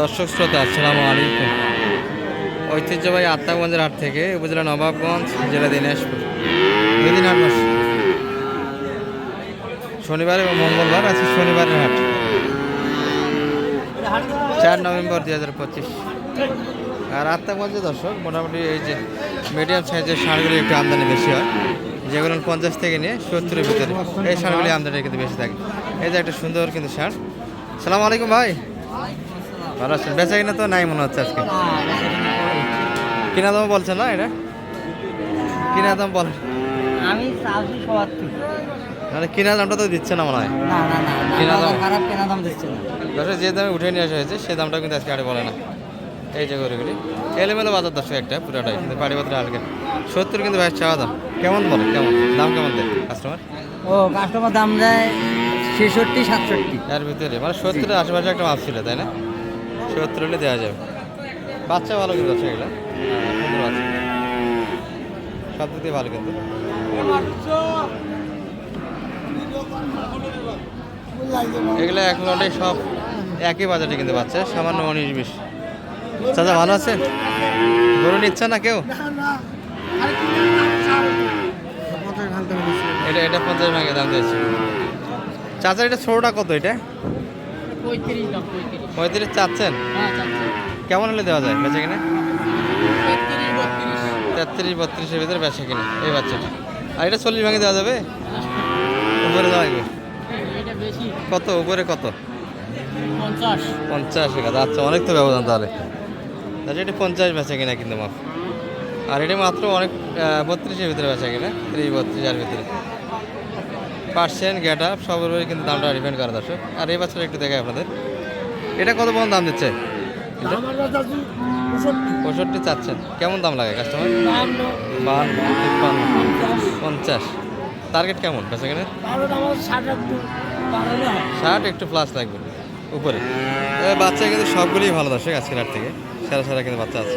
দর্শক শ্রোতা, আসসালামু আলাইকুম। ঐতিহ্যবাহী আত্মাগঞ্জের হাট থেকে উপজেলা নবাবগঞ্জ, জেলা দিনাজপুর। শনিবার এবং মঙ্গলবার আছে শনিবারের হাট। চার নভেম্বর দুই হাজার পঁচিশ। আর আত্মাগঞ্জে দর্শক, মোটামুটি এই যে মিডিয়াম সাইজের ষাঁড়গুলি একটু আমদানি বেশি হয়। যেগুলো পঞ্চাশ থেকে নিয়ে সত্তরের ভিতরে। এই ষাঁড়গুলি আমদানি কিন্তু বেশি থাকে। এই যে একটা সুন্দর কিন্তু ষাঁড় সালাম আলাইকুম ভাই। ভালো আছেন। বেচা কিনা তো নাই মনে হচ্ছে আজকে। কিনা দাম বলছে না এটা? কিনা দাম বল আমি চাষি সবাত্তর মানে কিনা দামটা তো দিচ্ছে না মনে হয়। কেনা দাম? বাজার খারাপ কেনা দাম দিচ্ছে না। যে দামে উঠে নিয়ে আসা হয়েছে সে দামটা কিন্তু আজকে আরে বলে না। এই যে গরুগুলি। এলোমেলো বাজার দর্শক একটা পুরোটাই কিন্তু বাড়ি পাড়িপত্র হালকা। সত্তর কিন্তু ভাই চাওয়া দাম। কেমন বলে কেমন? দাম কেমন দেয় কাস্টমার ও কাস্টমার দাম দেয় ছেষট্টি সাতষট্টি। এর ভিতরে মানে সত্তরের আশেপাশে একটা মাপ ছিল তাই না? সত্তর হলে দেওয়া যাবে। বাচ্চা ভালো কিন্তু আছে এগুলো। আছে। সব দিক ভালো কিন্তু। এগুলো এখন অনেক সব একই বাজারে কিন্তু বাচ্চা, সামান্য উনিশ বিশ। চাচা ভালো আছেন? গরু নিচ্ছে না কেউ? এটা এটা পঞ্চাশ ভাঙে দাম দিয়েছে। চাচা, এটা ছোটোটা কত এটা? পঁয়ত্রিশ দাম পঁয়ত্রিশ। পঁয়ত্রিশ চাচ্ছেন? হ্যাঁ কেমন হলে দেওয়া যায় বেচা কিনা? তেত্রিশ বত্রিশের ভিতরে বেচা কিনা এই বাচ্চাটা। আর এটা চল্লিশ ভাঙে দেওয়া যাবে? উপরে দেওয়া যাবে। কত? উপরে কত? পঞ্চাশ। পঞ্চাশ আচ্ছা অনেক তো ব্যবধান তাহলে। আচ্ছা এটা পঞ্চাশ বেচা কিনা কিন্তু মাপ আর এটা মাত্র অনেক বত্রিশের ভিতরে বেচা কিনা ত্রিশ বত্রিশের ভিতরে। পার্সেন্ট গেট আপ উপরে কিন্তু দামটা ডিপেন্ড করে দর্শক। আর এই বাচ্চাটা একটু দেখাই আপনাদের। এটা কত পর্যন্ত দাম দিচ্ছে? পঁয়ষট্টি। চাচ্ছেন। কেমন দাম লাগে কাস্টমার বাহান্ন। তিপ্পান্ন পঞ্চাশ। টার্গেট কেমন বেচা কিনা ষাট একটু প্লাস লাগবে উপরে। বাচ্চা কিন্তু সবগুলোই ভালো দর্শক আজকের হাট থেকে। সেরা সেরা কিন্তু বাচ্চা আছে।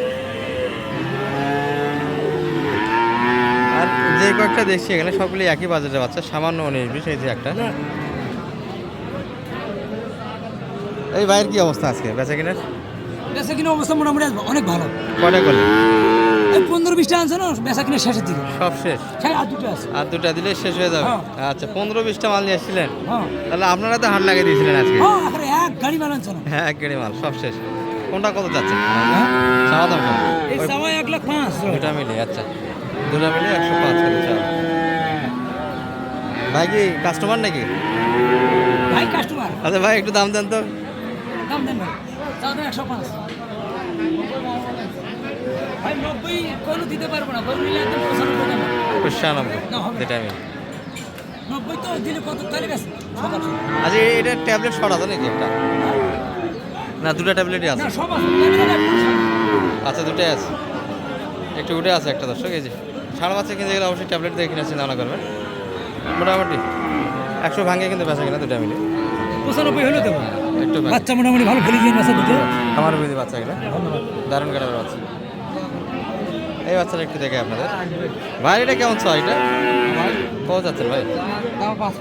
যে কয়েকটা দেখছি এখানে সবগুলি একই বাজারের বাচ্চা সামান্য উনিশ বিশ এই যে একটা। এই ভাইয়ের কি অবস্থা আজকে? বেচা কিনার বেচা কিনা অবস্থা মোটামুটি অনেক ভালো। কয়টা করলে পনেরো বিশটা আনছে না বেচা কিনা শেষের দিকে। সব শেষ? হ্যাঁ আর দুটো আছে। আর দুটা দিলে শেষ হয়ে যাবে? হ্যাঁ। আচ্ছা পনেরো বিশটা মাল নিয়ে এসেছিলেন? হ্যাঁ। তাহলে আপনারা তো হাট লাগিয়ে দিয়েছিলেন আজকে। এক গাড়ি বানাচ্ছে না। হ্যাঁ এক গাড়ি মাল সব শেষ। কোনটা কত যাচ্ছে? চাওয়া দাম দুটা মিলে আচ্ছা। দুটা মিলে একশো পাঁচ ভাই কি কাস্টমার নাকি? ভাই কাস্টমার আচ্ছা ভাই একটু দাম দেন তো। দাম দেন ভাই। একশো পাঁচ। ভাই নব্বই কোনো দিতে পারব না। গরু নিলে একদম পঁচানব্বই না, হবে না। নব্বই তো দিলে কত? তাহলে বেশ আচ্ছা এটা ট্যাবলেট শর্ট আছে নাকি একটা? না দুটা ট্যাবলেটই আছে। আচ্ছা দুটাই আছে। একটু উঠে আছে একটা দর্শক এই যে। সারা বাচ্চা কিনতে গেলে অবশ্যই ট্যাবলেট দিয়ে কিনে চিন্তা ভাবনা করবেন। মোটামুটি একশো ভাঙে কিন্তু বেচা কিনা দুটা মিলে। পঁচানব্বই হলে দেবো। একটু বাচ্চা মোটামুটি ভালো ফেলে দিয়ে বাচ্চা দুটো। আমার বুঝি বাচ্চা এগুলো দারুণ কাটার বাচ্চা। এই বাচ্চাটা একটু দেখে আপনাদের। ভাই এটা কেমন চাই এটা? কত যাচ্ছেন ভাই? পাঁচ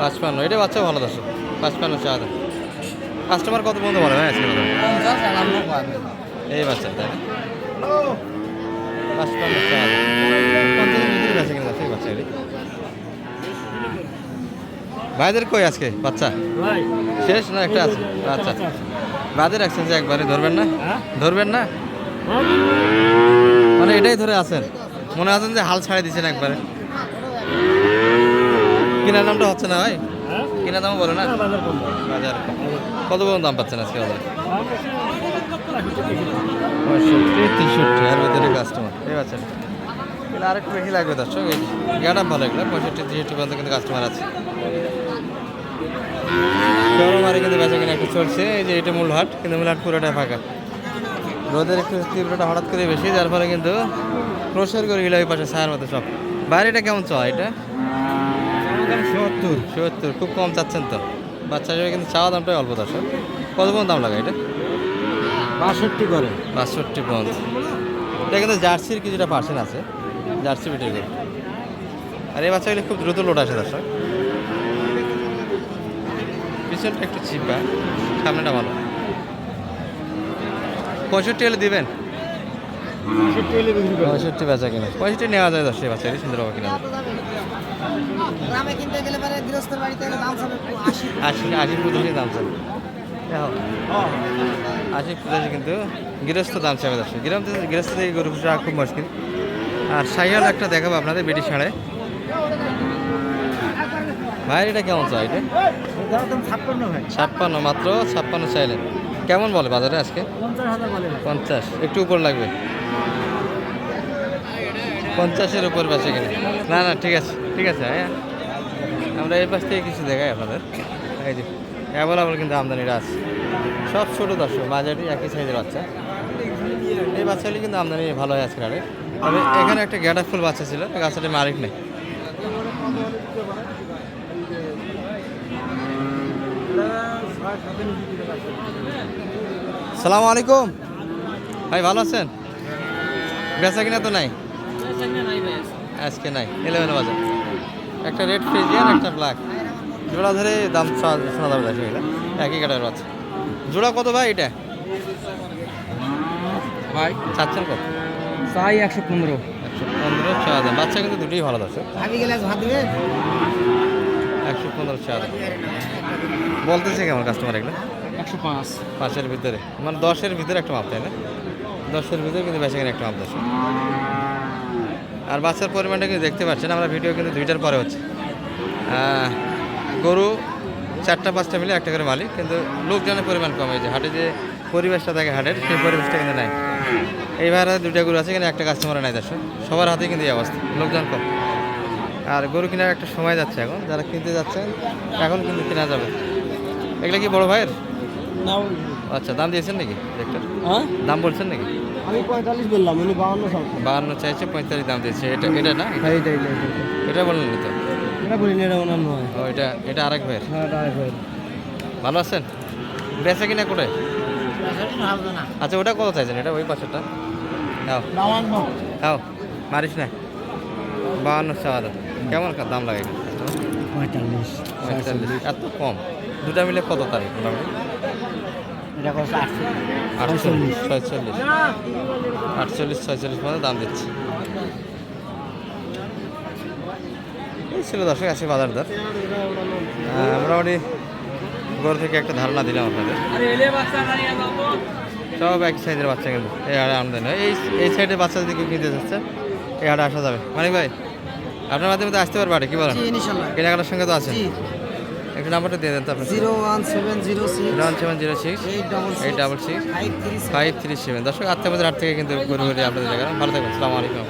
পাঁচপান্ন এটা বাচ্চা ভালো দশ পাঁচপান্ন চা কাস্টমার কত পর্যন্ত বলে ভাই আজকে? এই বাচ্চা তাই না পাঁচপান্ন চা পঞ্চাশের ভিতরে বেঁচে কিনা যাচ্ছে বাচ্চা ভাইদের কই আজকে? বাচ্চা? শেষ না একটা আছে? আচ্ছা। বাদে রাখছেন যে একবারে ধরবেন না? ধরবেন না? মানে এটাই ধরে আছেন। মনে আছেন যে হাল ছাড়ে দিচ্ছেন একবারে। কেনার দামটা হচ্ছে না ভাই? কেনার দাম বলে না? বাজার কত পর্যন্ত দাম পাচ্ছেন আজকে বাজারে? পঁয়ষট্টি তেষট্টি আর ভিতরে কাস্টমার এই এটা আরেকটু বেশি লাগবে দর্শক এই গাটা ভালো এগুলো পঁয়ষট্টি তেষট্টি পর্যন্ত কিন্তু কাস্টমার আছে। কিন্তু বেচা কিনা একটু চলছে এই যে এটা মূল হাট কিন্তু মূল হাট পুরোটা ফাঁকা। রোদের একটু তীব্রটা হঠাৎ করে বেশি যার ফলে কিন্তু ক্রোশের করে গেলে ওই পাশে ছায়ার মতো সব। বাইরেটা কেমন চাওয়া এটা? সত্তর। সত্তর খুব কম চাচ্ছেন তো। বাচ্চা হিসেবে কিন্তু চাওয়া দামটাই অল্প দর্শক। কত দাম লাগে এটা? বাষট্টি করে। বাষট্টি পর্যন্ত এটা কিন্তু জার্সির কিছুটা পার্সেন্ট আছে জার্সি বিটের করে আর এই বাচ্চাগুলি খুব দ্রুত লোড আসে দর্শক। পিছনটা একটু চিপা সামনেটা ভালো। পঁয়ষট্টি হলে দিবেন? পঁয়ষট্টি বেচা কিনা। পঁয়ষট্টি নেওয়া যায় দশটি বাচ্চারই সুন্দর হবে কিনা? গ্রামে কিনতে গেলে পরে গৃহস্থের বাড়িতে গেলে দাম হবে আশি আশি পঁচাশি দাম চাবে আশি পঁচাশি কিন্তু। গৃহস্থ দাম চাবে দশ গ্রাম গৃহস্থ থেকে গরু পুষা খুব মুশকিল। আর সাইয়াল একটা দেখাবো আপনাদের বেটি সাড়ে ভাই এটা কেমন চাই ছাপ্পান্ন মাত্র, ছাপ্পান্ন চাইলেন। কেমন বলে বাজারে আজকে? পঞ্চাশ। পঞ্চাশ একটু উপর লাগবে। পঞ্চাশের উপর বেঁচে কিনে। না না, ঠিক আছে ঠিক আছে হ্যাঁ আমরা এই পাশ থেকে কিছু দেখাই আপনাদের। এই যে, অ্যাভেলেবল কিন্তু আমদানিটা আছে। সব ছোটো দর্শক, বাজারই একই সাইজের বাচ্চা। এই বাচ্চাগুলি কিন্তু আমদানি ভালো হয় আজকে আরে তবে এখানে একটা গ্যাডা ফুল বাচ্চা ছিল বাচ্চাটি মালিক নেই। সালামু আলাইকুম। ভাই, ভালো আছেন? বেচা কিনা তো নাই? আজকে নাই ইলেভেন বাজার। একটা রেড ফ্রিজিয়ান একটা ব্ল্যাক জোড়া ধরে দাম শোনা যাবে একই কাটার বাচ্চা। জোড়া কত ভাই এটা? ভাই? চাচ্ছেন কত? চাই একশো পনেরো। একশো পনেরো ছ হাজার বাচ্চা কিন্তু দুটোই ভালো আছে। একশো পনেরো ছ হাজার বলতেছে কেমন কাস্টমার এগুলো? একশো পাঁচ। পাঁচের ভিতরে। মানে দশের ভিতরে একটা মাপ তাই না? দশের ভিতরে কিন্তু বেশি একটা মাপ দশ। আর বাচ্চার পরিমাণটা কিন্তু দেখতে পাচ্ছেন আমরা ভিডিও কিন্তু দুইটার পরে হচ্ছে। গরু চারটা পাঁচটা মিলে একটা করে মালিক কিন্তু লোকজনের পরিমাণ কম হয়েছে হাটে যে পরিবেশটা থাকে হাটের সেই পরিবেশটা কিন্তু নাই। এইবার দুইটা গরু আছে কিন্তু একটা কাস্টমার নাই দর্শক সবার হাতে কিন্তু এই অবস্থা লোকজন কম। আর গরু কেনার একটা সময় যাচ্ছে এখন যারা কিনতে যাচ্ছেন এখন কিন্তু কেনা যাবে। এগুলো কি বড় ভাইয়ের? আচ্ছা দাম দিয়েছেন নাকি একটা হ্যাঁ? দাম বলছেন নাকি? আমি পঁয়তাল্লিশ বললাম উনি বাউন্ন সব বাহান্ন চাইছে পঁয়তাল্লিশ দাম দিয়েছে। এটা এটা না? এটা বললেন তো? এটা বলি এটা ওনার নয়। ও এটা এটা আরেক ভাইয়ের? হ্যাঁ এটা আরেক ভাই ভালো আছেন? বেচা কিনা কোটায় আচ্ছা ওটা কত চাইছেন? এটা ওই পাশেরটা দাও দাও মারিস না। বাহান্ন ছ হাজার কেমন দাম লাগে? পঁয়তাল্লিশ পঁয়তাল্লিশ। এত কম। দুটা মিলে কত তারিখ মোটামুটি? আটচল্লিশ। ছয়চল্লিশ আটচল্লিশ ছয়চল্লিশ মতো দাম দিচ্ছে। এই ছিল দর্শক আসি বাজার দর। মোটামুটি গরু থেকে একটা ধারণা দিলাম আপনাদের। সব এক সাইজের বাচ্চা কিন্তু এই হাড়ে আমদানি হয় এই এই সাইডের বাচ্চা যদি কেউ কিনতে যাচ্ছে এই হাটে আসা যাবে। মানিক ভাই আপনার মাধ্যমে তো আসতে পারবে কি বলেন? কেনাকাটার সঙ্গে তো আছেন। একটু নাম্বারটা দিয়ে দেন তো আপনার zero one seven zero six. One seven zero six. Eight double eight double six. Five three seven. দর্শক আত্মীয় হাট থেকে কিন্তু গরু গরু আপনাদের জায়গা ভালো থাকবেন। সালামু আলাইকুম।